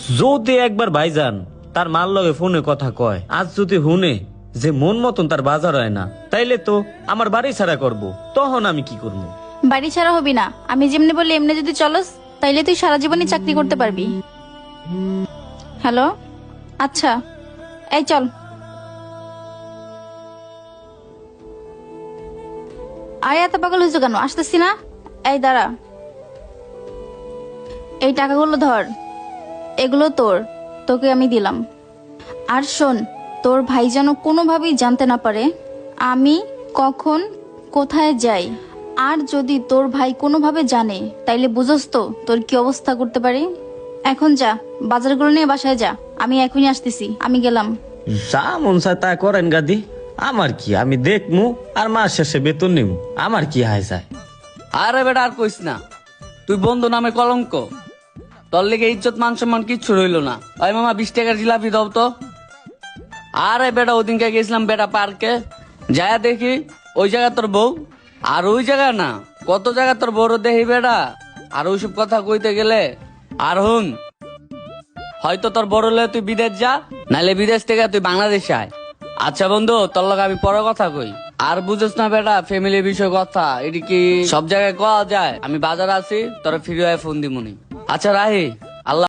যদি একবার ভাইজান তার মার লগে ফোনে কথা কয়, আজ যদি হুনে যে মন মতন তার বাজার হয় না, তাইলে তো আমার বাড়ি ছাড়া করব। তখন আমি কি করব? বাড়ি ছাড়া হবি না। আমি যেমনি বলি এমনি যদি চলস, তাইলে তুই সারা জীবনই চাকরি করতে পারবি। হ্যালো? আচ্ছা। এই চল। আরে এত পাগল হয়েছো কেন? আসতেছি না? এই দাঁড়া। এই টাকাগুলো ধর। এগুলো তোর তোকে আমি দিলাম। আর শোন তোর ভাই যেন কোনোভাবেই জানতে না পারে আমি কখন কোথায় যাই। আর যদি তোর ভাই কোনোভাবে জানে তাইলে বুঝোস তো তোর কি অবস্থা করতে পারে। এখন যা বাজারগুলো নিয়ে বাসায় যা আমি এখনই আসতেছি আমি গেলাম। যা মন চায় তা করেন গাদি আমার কি আমি দেখমু আর মাস শেষে বেতন নিমু আমার কি হায় যায়। আরে বেটা আর কইস না তুই বন্ধু নামে কলঙ্ক। তোর লেগে ইজ্জত, মান সম্মান কিচ্ছু রইল না। ওই মামা, বিশ টাকার জিলাপি দাও তো। আরে বেটা, ওদিনকে গেছিলাম বেটা পার্কে। যায় দেখি, ওই জায়গা তোর বউ। আর ওই জায়গা না, কত জায়গা তোর বড় দেখি বেটা। আর ওইসব কথা কইতে গেলে, আর হুন, হয়তো তোর বড় হলে তুই বিদেশ যা, নাইলে বিদেশ থেকে তুই বাংলাদেশে আয়। আচ্ছা বন্ধু, তোর লগে আমি পরে কথা কই। আর বুঝেস না বেটা ফ্যামিলি বিষয় কথা, এটি কি সব জায়গায় কওয়া যায়? আমি বাজার আছি, তোরা ফিরে ফোন দিমুনি। আচ্ছা রাহি